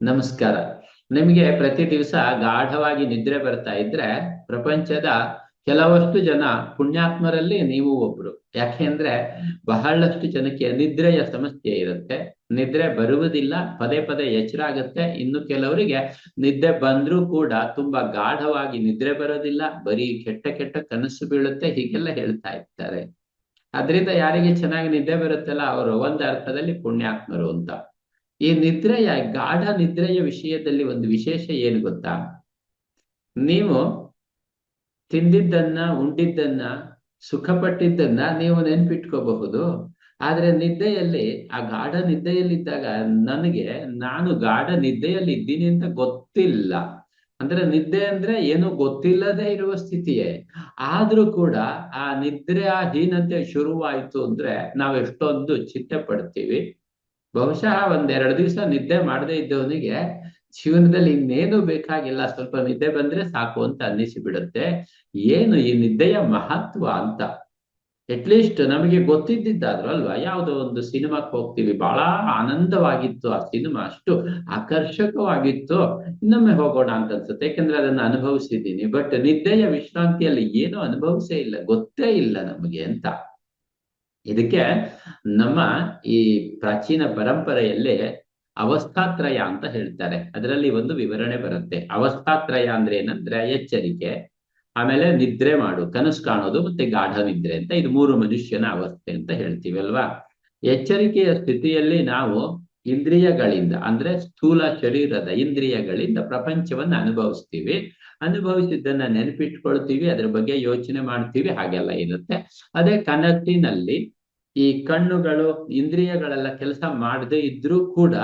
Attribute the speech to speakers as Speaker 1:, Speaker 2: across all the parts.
Speaker 1: ನಮಸ್ಕಾರ. ನಿಮಗೆ ಪ್ರತಿ ದಿವಸ ಗಾಢವಾಗಿ ನಿದ್ರೆ ಬರ್ತಾ ಇದ್ರೆ ಪ್ರಪಂಚದ ಕೆಲವಷ್ಟು ಜನ ಪುಣ್ಯಾತ್ಮರಲ್ಲಿ ನೀವು ಒಬ್ರು. ಯಾಕೆಂದ್ರೆ ಬಹಳಷ್ಟು ಜನಕ್ಕೆ ನಿದ್ರೆಯ ಸಮಸ್ಯೆ ಇರುತ್ತೆ. ನಿದ್ರೆ ಬರುವುದಿಲ್ಲ, ಪದೇ ಪದೇ ಎಚ್ಚರ ಆಗುತ್ತೆ ಇನ್ನು ಕೆಲವರಿಗೆ ನಿದ್ದೆ ಬಂದ್ರೂ ಕೂಡ ತುಂಬಾ ಗಾಢವಾಗಿ ನಿದ್ರೆ ಬರೋದಿಲ್ಲ, ಬರೀ ಕೆಟ್ಟ ಕೆಟ್ಟ ಕನಸು ಬೀಳುತ್ತೆ, ಹೀಗೆಲ್ಲ ಹೇಳ್ತಾ ಇರ್ತಾರೆ. ಅದರಿಂದ ಯಾರಿಗೆ ಚೆನ್ನಾಗಿ ನಿದ್ದೆ ಬರುತ್ತಲ್ಲ, ಅವರು ಒಂದು ಅರ್ಥದಲ್ಲಿ ಪುಣ್ಯಾತ್ಮರು ಅಂತ. ಈ ನಿದ್ರೆಯ, ಗಾಢ ನಿದ್ರೆಯ ವಿಷಯದಲ್ಲಿ ಒಂದು ವಿಶೇಷ ಏನು ಗೊತ್ತಾ? ನೀವು ತಿಂದಿದ್ದನ್ನ, ಉಂಡಿದ್ದನ್ನ, ಸುಖಪಟ್ಟಿದ್ದನ್ನ ನೀವು ನೆನ್ಪಿಟ್ಕೋಬಹುದು. ಆದ್ರೆ ನಿದ್ದೆಯಲ್ಲಿ, ಆ ಗಾಢ ನಿದ್ದೆಯಲ್ಲಿದ್ದಾಗ ನನಗೆ, ನಾನು ಗಾಢ ನಿದ್ದೆಯಲ್ಲಿ ಇದ್ದೀನಿ ಅಂತ ಗೊತ್ತಿಲ್ಲ. ಅಂದ್ರೆ ನಿದ್ದೆ ಅಂದ್ರೆ ಏನು ಗೊತ್ತಿಲ್ಲದೆ ಇರುವ ಸ್ಥಿತಿಯೇ. ಆದ್ರೂ ಕೂಡ ಆ ನಿದ್ರೆ ಆ ಹೀನತೆ ಶುರುವಾಯ್ತು ಅಂದ್ರೆ ನಾವ್ ಎಷ್ಟೊಂದು ಚಿಂತೆ ಪಡ್ತೀವಿ. ಬಹುಶಃ ಒಂದೆರಡು ದಿವಸ ನಿದ್ದೆ ಮಾಡದೇ ಇದ್ದವನಿಗೆ ಜೀವನದಲ್ಲಿ ಇನ್ನೇನು ಬೇಕಾಗಿಲ್ಲ. ಸ್ವಲ್ಪ ನಿದ್ದೆ ಬಂದ್ರೆ ಸಾಕು ಅಂತ ಅನ್ನಿಸಿ ಬಿಡುತ್ತೆ ಏನು ಈ ನಿದ್ದೆಯ ಮಹತ್ವ ಅಂತ? ಅಟ್ಲೀಸ್ಟ್ ನಮಗೆ ಗೊತ್ತಿದ್ದಿದ್ದಾದ್ರೂ ಅಲ್ವಾ? ಯಾವುದೋ ಒಂದು ಸಿನಿಮಾಕ್ಕೆ ಹೋಗ್ತೀವಿ. ಬಹಳ ಆನಂದವಾಗಿತ್ತು ಆ ಸಿನಿಮಾ. ಅಷ್ಟು ಆಕರ್ಷಕವಾಗಿತ್ತು. ಇನ್ನೊಮ್ಮೆ ಹೋಗೋಣ ಅಂತ ಅನ್ಸುತ್ತೆ. ಯಾಕಂದ್ರೆ ಅದನ್ನ ಅನುಭವಿಸಿದ್ದೀನಿ. ಬಟ್ ನಿದ್ದೆಯ ವಿಶ್ರಾಂತಿಯಲ್ಲಿ ಏನೂ ಅನುಭವಿಸೇ ಇಲ್ಲ. ಗೊತ್ತೇ ಇಲ್ಲ ನಮಗೆ ಅಂತ. ಇದಕ್ಕೆ ನಮ್ಮ ಈ ಪ್ರಾಚೀನ ಪರಂಪರೆಯಲ್ಲಿ ಅವಸ್ಥಾತ್ರಯ ಅಂತ ಹೇಳ್ತಾರೆ. ಅದರಲ್ಲಿ ಒಂದು ವಿವರಣೆ ಬರುತ್ತೆ. ಅವಸ್ಥಾತ್ರಯ ಅಂದ್ರೆ ಏನಂದ್ರೆ ಎಚ್ಚರಿಕೆ, ಆಮೇಲೆ ನಿದ್ರೆ ಮಾಡು, ಕನಸು ಕಾಣೋದು ಮತ್ತೆ ಗಾಢ ನಿದ್ರೆ ಅಂತ ಇದು ಮೂರು ಮನುಷ್ಯನ ಅವಸ್ಥೆ ಅಂತ ಹೇಳ್ತೀವಿ ಅಲ್ವಾ? ಎಚ್ಚರಿಕೆಯ ಸ್ಥಿತಿಯಲ್ಲಿ ನಾವು ಇಂದ್ರಿಯಗಳಿಂದ ಅಂದ್ರೆ ಸ್ಥೂಲ ಶರೀರದ ಇಂದ್ರಿಯಗಳಿಂದ ಪ್ರಪಂಚವನ್ನ ಅನುಭವಿಸ್ತೀವಿ. ಅನುಭವಿಸಿದ್ದನ್ನ ನೆನಪಿಟ್ಕೊಳ್ತೀವಿ, ಅದ್ರ ಬಗ್ಗೆ ಯೋಚನೆ ಮಾಡ್ತೀವಿ, ಹಾಗೆಲ್ಲ ಇರುತ್ತೆ. ಅದೇ ಕನಸಿನಲ್ಲಿ ಈ ಕಣ್ಣುಗಳು, ಇಂದ್ರಿಯಗಳೆಲ್ಲ ಕೆಲಸ ಮಾಡದೇ ಇದ್ರೂ ಕೂಡ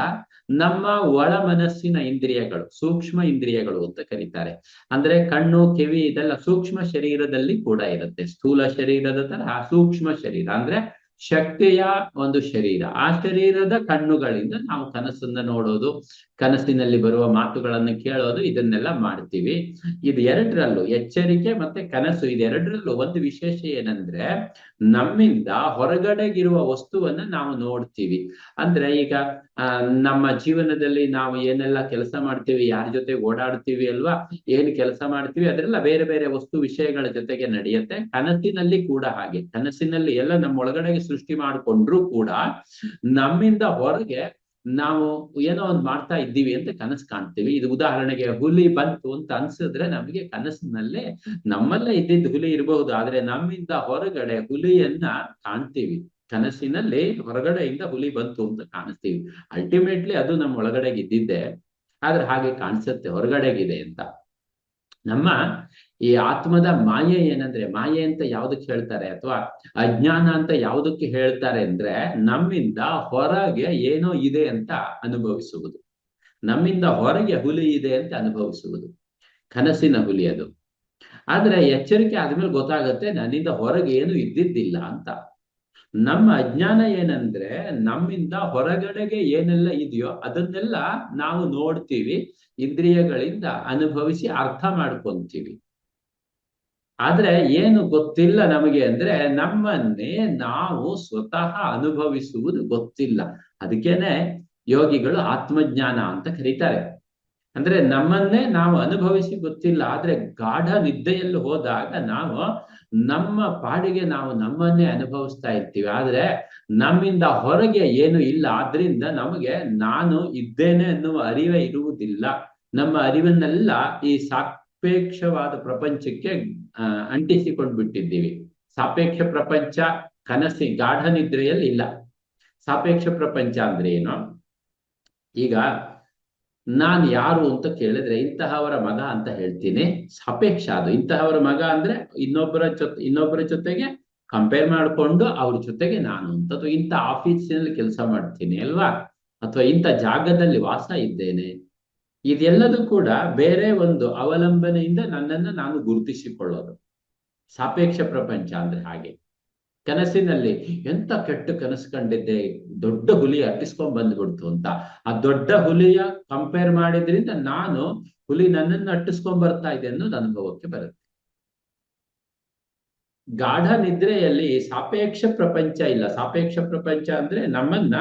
Speaker 1: ನಮ್ಮ ಒಳ ಮನಸ್ಸಿನ ಇಂದ್ರಿಯಗಳು, ಸೂಕ್ಷ್ಮ ಇಂದ್ರಿಯಗಳು ಅಂತ ಕರೀತಾರೆ. ಅಂದ್ರೆ ಕಣ್ಣು, ಕಿವಿ ಇದೆಲ್ಲ ಸೂಕ್ಷ್ಮ ಶರೀರದಲ್ಲಿ ಕೂಡ ಇರುತ್ತೆ. ಸ್ಥೂಲ ಶರೀರದ ತರ ಸೂಕ್ಷ್ಮ ಶರೀರ. ಅಂದ್ರೆ ಶಕ್ತಿಯ ಒಂದು ಶರೀರ. ಆ ಶರೀರದ ಕಣ್ಣುಗಳಿಂದ ನಾವು ಕನಸನ್ನ ನೋಡೋದು, ಕನಸಿನಲ್ಲಿ ಬರುವ ಮಾತುಗಳನ್ನು ಕೇಳೋದು, ಇದನ್ನೆಲ್ಲ ಮಾಡ್ತೀವಿ. ಇದು ಎರಡರಲ್ಲೂ ಎಚ್ಚರಿಕೆ ಮತ್ತೆ ಕನಸು. ಇದೆರಡರಲ್ಲೂ ಒಂದು ವಿಶೇಷ ಏನಂದ್ರೆ, ನಮ್ಮಿಂದ ಹೊರಗಡೆಗಿರುವ ವಸ್ತುವನ್ನ ನಾವು ನೋಡ್ತೀವಿ. ಅಂದ್ರೆ ಈಗ ನಮ್ಮ ಜೀವನದಲ್ಲಿ ನಾವು ಏನೆಲ್ಲ ಕೆಲಸ ಮಾಡ್ತೀವಿ, ಯಾರ ಜೊತೆ ಓಡಾಡ್ತೀವಿ ಅಲ್ವಾ, ಏನ್ ಕೆಲಸ ಮಾಡ್ತೀವಿ ಅದೆಲ್ಲ ಬೇರೆ ಬೇರೆ ವಸ್ತು ವಿಷಯಗಳ ಜೊತೆಗೆ ನಡೆಯುತ್ತೆ. ಕನಸಿನಲ್ಲಿ ಕೂಡ ಹಾಗೆ. ಕನಸಿನಲ್ಲಿ ಎಲ್ಲ ನಮ್ಮ ಒಳಗಡೆಗೆ ಸೃಷ್ಟಿ ಮಾಡಿಕೊಂಡ್ರು ಕೂಡ ನಮ್ಮಿಂದ ಹೊರಗೆ ನಾವು ಏನೋ ಒಂದು ಮಾಡ್ತಾ ಇದ್ದೀವಿ ಅಂತ ಕನಸು ಕಾಣ್ತೀವಿ. ಇದು ಉದಾಹರಣೆಗೆ ಹುಲಿ ಬಂತು ಅಂತ ಅನ್ಸಿದ್ರೆ ನಮಗೆ ಕನಸಿನಲ್ಲೇ ನಮ್ಮಲ್ಲೇ ಇದ್ದಿದ್ದು ಹುಲಿ ಇರಬಹುದು. ಆದ್ರೆ ನಮ್ಮಿಂದ ಹೊರಗಡೆ ಹುಲಿಯನ್ನ ಕಾಣ್ತೀವಿ. ಕನಸಿನಲ್ಲಿ ಹೊರಗಡೆಯಿಂದ ಹುಲಿ ಬಂತು ಅಂತ ಕಾಣಿಸ್ತೀವಿ. ಅಲ್ಟಿಮೇಟ್ಲಿ ಅದು ನಮ್ಮ ಒಳಗಡೆಗೆ ಇದ್ದಿದ್ದೆ. ಆದ್ರೆ ಹಾಗೆ ಕಾಣಿಸುತ್ತೆ, ಹೊರಗಡೆಗಿದೆ ಅಂತ. ನಮ್ಮ ಈ ಆತ್ಮದ ಮಾಯೆ ಏನಂದ್ರೆ, ಮಾಯೆ ಅಂತ ಯಾವ್ದಕ್ಕೆ ಹೇಳ್ತಾರೆ ಅಥವಾ ಅಜ್ಞಾನ ಅಂತ ಯಾವ್ದಕ್ಕೆ ಹೇಳ್ತಾರೆ ಅಂದ್ರೆ, ನಮ್ಮಿಂದ ಹೊರಗೆ ಏನೋ ಇದೆ ಅಂತ ಅನುಭವಿಸುವುದು. ನಮ್ಮಿಂದ ಹೊರಗೆ ಹುಲಿ ಇದೆ ಅಂತ ಅನುಭವಿಸುವುದು. ಕನಸಿನ ಹುಲಿ ಅದು. ಆದ್ರೆ ಎಚ್ಚರಿಕೆ ಆದ್ಮೇಲೆ ಗೊತ್ತಾಗುತ್ತೆ ನನ್ನಿಂದ ಹೊರಗೆ ಏನು ಇದ್ದಿದ್ದಿಲ್ಲ ಅಂತ. ನಮ್ಮ ಅಜ್ಞಾನ ಏನಂದ್ರೆ ನಮ್ಮಿಂದ ಹೊರಗಡೆಗೆ ಏನೆಲ್ಲ ಇದೆಯೋ ಅದನ್ನೆಲ್ಲ ನಾವು ನೋಡ್ತೀವಿ, ಇಂದ್ರಿಯಗಳಿಂದ ಅನುಭವಿಸಿ ಅರ್ಥ ಮಾಡ್ಕೊಂತೀವಿ. ಆದ್ರೆ ಏನು ಗೊತ್ತಿಲ್ಲ ನಮಗೆ ಅಂದ್ರೆ ನಮ್ಮನ್ನೇ ನಾವು ಸ್ವತಃ ಅನುಭವಿಸುವುದು ಗೊತ್ತಿಲ್ಲ. ಅದಕ್ಕೇನೆ ಯೋಗಿಗಳು ಆತ್ಮಜ್ಞಾನ ಅಂತ ಕರೀತಾರೆ. ಅಂದ್ರೆ ನಮ್ಮನ್ನೇ ನಾವು ಅನುಭವಿಸಿ ಗೊತ್ತಿಲ್ಲ, ಆದ್ರೆ ಗಾಢ ನಿದ್ದೆಯಲ್ಲಿ ಹೋದಾಗ ನಾವು ನಮ್ಮ ಪಾಡಿಗೆ ನಾವು ನಮ್ಮನ್ನೇ ಅನುಭವಿಸ್ತಾ ಇರ್ತೀವಿ. ಆದ್ರೆ ನಮ್ಮಿಂದ ಹೊರಗೆ ಏನು ಇಲ್ಲ, ಆದ್ರಿಂದ ನಮಗೆ ನಾನು ಇದ್ದೇನೆ ಅನ್ನುವ ಅರಿವೇ ಇರುವುದಿಲ್ಲ. ನಮ್ಮ ಅರಿವನ್ನೆಲ್ಲ ಈ ಸಾಪೇಕ್ಷವಾದ ಪ್ರಪಂಚಕ್ಕೆ ಅಹ್ ಅಂಟಿಸಿಕೊಂಡು ಬಿಟ್ಟಿದ್ದೀವಿ ಸಾಪೇಕ್ಷ ಪ್ರಪಂಚ, ಕನಸಿ ಗಾಢ ನಿದ್ರೆಯಲ್ಲಿ ಇಲ್ಲ. ಸಾಪೇಕ್ಷ ಪ್ರಪಂಚ ಅಂದ್ರೆ ಏನು? ಈಗ ನಾನ್ ಯಾರು ಅಂತ ಕೇಳಿದ್ರೆ ಇಂತಹವರ ಮಗ ಅಂತ ಹೇಳ್ತೀನಿ. ಸಾಪೇಕ್ಷ ಅದು. ಇಂತಹವರ ಮಗ ಅಂದ್ರೆ ಇನ್ನೊಬ್ಬರ ಜೊತೆ ಇನ್ನೊಬ್ಬರ ಜೊತೆಗೆ ಕಂಪೇರ್ ಮಾಡಿಕೊಂಡು ಅವ್ರ ಜೊತೆಗೆ ನಾನು ಅಂತ. ಅಥವಾ ಇಂಥ ಆಫೀಸಿನಲ್ಲಿ ಕೆಲಸ ಮಾಡ್ತೀನಿ ಅಲ್ವಾ? ಅಥವಾ ಇಂಥ ಜಾಗದಲ್ಲಿ ವಾಸ ಇದ್ದೇನೆ. ಇದೆಲ್ಲದೂ ಕೂಡ ಬೇರೆ ಒಂದು ಅವಲಂಬನೆಯಿಂದ ನನ್ನನ್ನು ನಾನು ಗುರುತಿಸಿಕೊಳ್ಳೋದು. ಸಾಪೇಕ್ಷ ಪ್ರಪಂಚ ಅಂದ್ರೆ ಹಾಗೆ. ಕನಸಿನಲ್ಲಿ ಎಂತ ಕೆಟ್ಟ ಕನಸು ಕಂಡಿದ್ದೆ? ದೊಡ್ಡ ಹುಲಿ ಅಟ್ಟಿಸ್ಕೊಂಡ್ ಬಂದ್ಬಿಡ್ತು ಅಂತ. ಆ ದೊಡ್ಡ ಹುಲಿಯ ಕಂಪೇರ್ ಮಾಡಿದ್ರಿಂದ ನಾನು ಹುಲಿ ನನ್ನನ್ನು ಅಟ್ಟಿಸ್ಕೊಂಡ್ ಬರ್ತಾ ಇದೆ ಅನ್ನೋದು ಅನುಭವಕ್ಕೆ ಬರುತ್ತೆ. ಗಾಢ ನಿದ್ರೆಯಲ್ಲಿ ಸಾಪೇಕ್ಷ ಪ್ರಪಂಚ ಇಲ್ಲ. ಸಾಪೇಕ್ಷ ಪ್ರಪಂಚ ಅಂದ್ರೆ ನಮ್ಮನ್ನ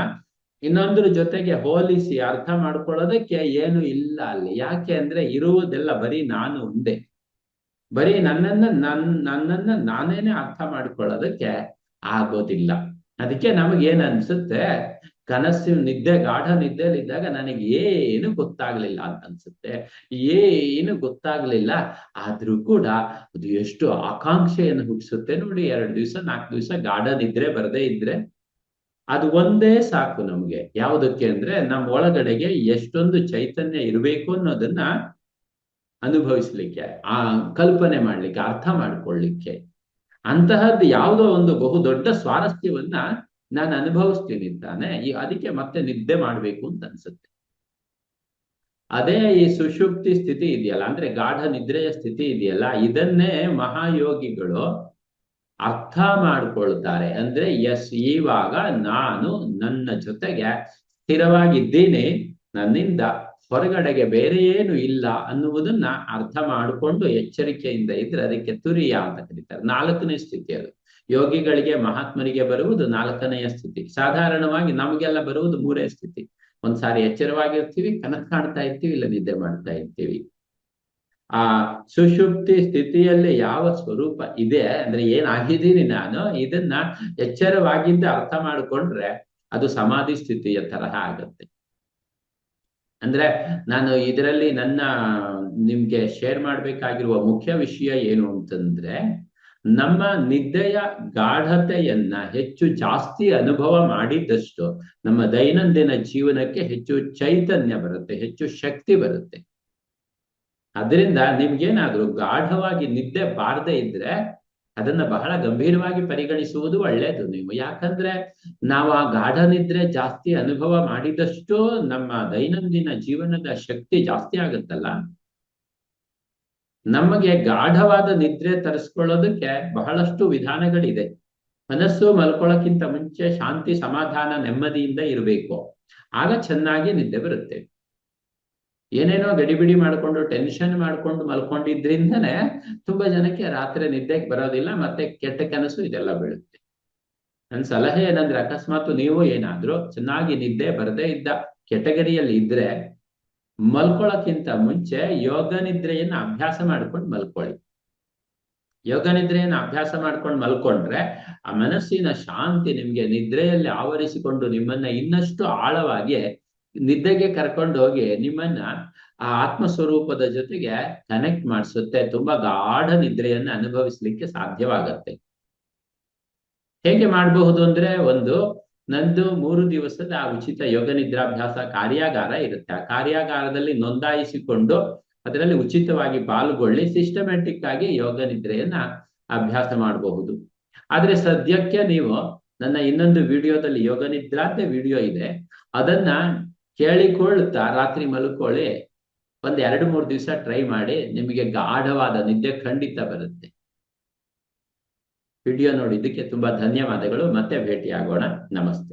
Speaker 1: ಇನ್ನೊಂದ್ರ ಜೊತೆಗೆ ಹೋಲಿಸಿ ಅರ್ಥ ಮಾಡ್ಕೊಳ್ಳೋದಕ್ಕೆ ಏನು ಇಲ್ಲ ಅಲ್ಲಿ. ಯಾಕೆ ಅಂದ್ರೆ ಇರುವುದೆಲ್ಲ ಬರೀ ನಾನು ಒಂದೇ. ಬರೀ ನನ್ನನ್ನ ನನ್ನ ನನ್ನನ್ನ ನಾನೇನೆ ಅರ್ಥ ಮಾಡಿಕೊಳ್ಳೋದಕ್ಕೆ ಆಗೋದಿಲ್ಲ. ಅದಕ್ಕೆ ನಮಗೇನ್ ಅನ್ಸುತ್ತೆ? ಕನಸು ನಿದ್ದೆ, ಗಾಢ ನಿದ್ದೆಯಲ್ಲಿದ್ದಾಗ ನನಗೆ ಏನು ಗೊತ್ತಾಗ್ಲಿಲ್ಲ ಅಂತ ಅನ್ಸುತ್ತೆ. ಏನು ಗೊತ್ತಾಗ್ಲಿಲ್ಲ. ಆದ್ರೂ ಕೂಡ ಅದು ಎಷ್ಟು ಆಕಾಂಕ್ಷೆಯನ್ನು ಹುಟ್ಟಿಸುತ್ತೆ ನೋಡಿ. ಎರಡು ದಿವಸ, ನಾಲ್ಕು ದಿವಸ ಗಾಢ ನಿದ್ರೆ ಬರದೇ ಇದ್ರೆ ಅದು ಒಂದೇ ಸಾಕು ನಮ್ಗೆ. ಯಾವುದಕ್ಕೆ ಅಂದ್ರೆ ನಮ್ಮ ಒಳಗಡೆಗೆ ಎಷ್ಟೊಂದು ಚೈತನ್ಯ ಇರಬೇಕು ಅನ್ನೋದನ್ನ ಅನುಭವಿಸ್ಲಿಕ್ಕೆ, ಆ ಕಲ್ಪನೆ ಮಾಡ್ಲಿಕ್ಕೆ, ಅರ್ಥ ಮಾಡ್ಕೊಳ್ಳಿಕ್ಕೆ. ಅಂತಹದ್ದು ಯಾವುದೋ ಒಂದು ಬಹು ದೊಡ್ಡ ಸ್ವಾರಸ್ಯವನ್ನ ನಾನು ಅನುಭವಿಸ್ತೀನಿ ತಾನೆ. ಈ ಅದಕ್ಕೆ ಮತ್ತೆ ನಿದ್ದೆ ಮಾಡ್ಬೇಕು ಅಂತ ಅನ್ಸುತ್ತೆ. ಅದೇ ಈ ಸುಷುಪ್ತಿ ಸ್ಥಿತಿ ಇದೆಯಲ್ಲ, ಅಂದ್ರೆ ಗಾಢ ನಿದ್ರೆಯ ಸ್ಥಿತಿ ಇದೆಯಲ್ಲ, ಇದನ್ನೇ ಮಹಾಯೋಗಿಗಳು ಅರ್ಥ ಮಾಡ್ಕೊಳ್ತಾರೆ. ಅಂದ್ರೆ ಎಸ್ ಇವಾಗ ನಾನು ನನ್ನ ಜೊತೆಗೆ ಸ್ಥಿರವಾಗಿದ್ದೀನಿ ನನ್ನಿಂದ. ಹೊರಗಡೆಗೆ ಬೇರೆ ಏನು ಇಲ್ಲ ಅನ್ನುವುದನ್ನ ಅರ್ಥ ಮಾಡಿಕೊಂಡು ಎಚ್ಚರಿಕೆಯಿಂದ ಇದ್ರೆ ಅದಕ್ಕೆ ತುರಿಯ ಅಂತ ಕರೀತಾರೆ. ನಾಲ್ಕನೇ ಸ್ಥಿತಿ ಅದು. ಯೋಗಿಗಳಿಗೆ ಮಹಾತ್ಮರಿಗೆ ಬರುವುದು ನಾಲ್ಕನೆಯ ಸ್ಥಿತಿ. ಸಾಧಾರಣವಾಗಿ ನಮಗೆಲ್ಲ ಬರುವುದು ಮೂರೇ ಸ್ಥಿತಿ. ಒಂದ್ಸಾರಿ ಎಚ್ಚರವಾಗಿರ್ತೀವಿ, ಕನಸು ಕಾಣ್ತಾ ಇರ್ತೀವಿ, ಇಲ್ಲ ನಿದ್ದೆ ಮಾಡ್ತಾ ಇರ್ತೀವಿ. ಆ ಸುಷುಪ್ತಿ ಸ್ಥಿತಿಯಲ್ಲಿ ಯಾವ ಸ್ವರೂಪ ಇದೆ, ಅಂದ್ರೆ ಏನಾಗಿದ್ದೀನಿ ನಾನು, ಇದನ್ನ ಎಚ್ಚರವಾಗಿದ್ದ ಅರ್ಥ ಮಾಡಿಕೊಂಡ್ರೆ ಅದು ಸಮಾಧಿ ಸ್ಥಿತಿಯ ತರಹ ಆಗತ್ತೆ. ಅಂದ್ರೆ ನಾನು ಇದರಲ್ಲಿ ನನ್ನ, ನಿಮ್ಗೆ ಶೇರ್ ಮಾಡ್ಬೇಕಾಗಿರುವ ಮುಖ್ಯ ವಿಷಯ ಏನು ಅಂತಂದ್ರೆ, ನಮ್ಮ ನಿದ್ದೆಯ ಗಾಢತೆಯನ್ನ ಹೆಚ್ಚು ಜಾಸ್ತಿ ಅನುಭವ ಮಾಡಿದ್ದಷ್ಟು ನಮ್ಮ ದೈನಂದಿನ ಜೀವನಕ್ಕೆ ಹೆಚ್ಚು ಚೈತನ್ಯ ಬರುತ್ತೆ, ಹೆಚ್ಚು ಶಕ್ತಿ ಬರುತ್ತೆ. ಅದರಿಂದ ನಿಮ್ಗೇನಾದ್ರೂ ಗಾಢವಾಗಿ ನಿದ್ದೆ ಬಾರದೆ ಇದ್ರೆ ಅದನ್ನ ಬಹಳ ಗಂಭೀರವಾಗಿ ಪರಿಗಣಿಸುವುದು ಒಳ್ಳೆಯದು ನೀವು. ಯಾಕಂದ್ರೆ ನಾವು ಆ ಗಾಢ ನಿದ್ರೆ ಜಾಸ್ತಿ ಅನುಭವ ಮಾಡಿದಷ್ಟು ನಮ್ಮ ದೈನಂದಿನ ಜೀವನದ ಶಕ್ತಿ ಜಾಸ್ತಿ ಆಗುತ್ತಲ್ಲ? ನಮಗೆ ಗಾಢವಾದ ನಿದ್ರೆ ತರಿಸ್ಕೊಳ್ಳೋದಕ್ಕೆ ಬಹಳಷ್ಟು ವಿಧಾನಗಳಿದೆ. ಮನಸ್ಸು ಮಲ್ಕೊಳ್ಳೋಕ್ಕಿಂತ ಮುಂಚೆ ಶಾಂತಿ ಸಮಾಧಾನ ನೆಮ್ಮದಿಯಿಂದ ಇರಬೇಕು. ಆಗ ಚೆನ್ನಾಗಿ ನಿದ್ದೆ ಬರುತ್ತೆ. ಏನೇನೋ ಗಡಿಬಿಡಿ ಮಾಡ್ಕೊಂಡು ಟೆನ್ಷನ್ ಮಾಡ್ಕೊಂಡು ಮಲ್ಕೊಂಡಿದ್ರಿಂದನೇ ತುಂಬಾ ಜನಕ್ಕೆ ರಾತ್ರಿ ನಿದ್ದೆಗೆ ಬರೋದಿಲ್ಲ, ಮತ್ತೆ ಕೆಟ್ಟ ಕನಸು ಇದೆಲ್ಲ ಬೀಳುತ್ತೆ. ನನ್ನ ಸಲಹೆ ಏನಂದ್ರೆ, ಅಕಸ್ಮಾತ್ ನೀವು ಏನಾದ್ರೂ ಚೆನ್ನಾಗಿ ನಿದ್ದೆ ಬರದೇ ಇದ್ದ ಕೆಟಗರಿಯಲ್ಲಿ ಇದ್ರೆ ಮಲ್ಕೊಳ್ಳೋಕ್ಕಿಂತ ಮುಂಚೆ ಯೋಗ ನಿದ್ರೆಯನ್ನ ಅಭ್ಯಾಸ ಮಾಡ್ಕೊಂಡು ಮಲ್ಕೊಳ್ಳಿ. ಯೋಗ ನಿದ್ರೆಯನ್ನು ಅಭ್ಯಾಸ ಮಾಡ್ಕೊಂಡು ಮಲ್ಕೊಂಡ್ರೆ, ಆ ಮನಸ್ಸಿನ ಶಾಂತಿ ನಿಮ್ಗೆ ನಿದ್ರೆಯಲ್ಲಿ ಆವರಿಸಿಕೊಂಡು ನಿಮ್ಮನ್ನ ಇನ್ನಷ್ಟು ಆಳವಾಗಿ ನಿದ್ದೆಗೆ ಕರ್ಕೊಂಡು ಹೋಗಿ ನಿಮ್ಮನ್ನ ಆ ಆತ್ಮ ಸ್ವರೂಪದ ಜೊತೆಗೆ ಕನೆಕ್ಟ್ ಮಾಡಿಸುತ್ತೆ. ತುಂಬಾ ಗಾಢ ನಿದ್ರೆಯನ್ನ ಅನುಭವಿಸ್ಲಿಕ್ಕೆ ಸಾಧ್ಯವಾಗತ್ತೆ. ಹೇಗೆ ಮಾಡಬಹುದು ಅಂದ್ರೆ ಒಂದು, ನಂದು ಮೂರು ದಿವಸದ ಉಚಿತ ಯೋಗ ನಿದ್ರಾಭ್ಯಾಸ ಕಾರ್ಯಾಗಾರ ಇರುತ್ತೆ. ಆ ಕಾರ್ಯಾಗಾರದಲ್ಲಿ ನೋಂದಾಯಿಸಿಕೊಂಡು ಅದರಲ್ಲಿ ಉಚಿತವಾಗಿ ಪಾಲ್ಗೊಳ್ಳಿ ಸಿಸ್ಟಮ್ಯಾಟಿಕ್ ಆಗಿ ಯೋಗ ನಿದ್ರೆಯನ್ನ ಅಭ್ಯಾಸ ಮಾಡಬಹುದು. ಆದ್ರೆ ಸದ್ಯಕ್ಕೆ ನೀವು, ನನ್ನ ಇನ್ನೊಂದು ವಿಡಿಯೋದಲ್ಲಿ ಯೋಗ ನಿದ್ರಾ ಅಂತ ವಿಡಿಯೋ ಇದೆ. ಅದನ್ನ ಕೇಳಿಕೊಳ್ತಾ ರಾತ್ರಿ ಮಲ್ಕೊಳ್ಳಿ, ಒಂದ್ ಎರಡು ಮೂರು ದಿವಸ ಟ್ರೈ ಮಾಡಿ ನಿಮಗೆ ಗಾಢವಾದ ನಿದ್ದೆ ಖಂಡಿತ ಬರುತ್ತೆ. ವಿಡಿಯೋ ನೋಡಿದ್ದಕ್ಕೆ ತುಂಬಾ ಧನ್ಯವಾದಗಳು. ಮತ್ತೆ ಭೇಟಿಯಾಗೋಣ. ನಮಸ್ತೆ.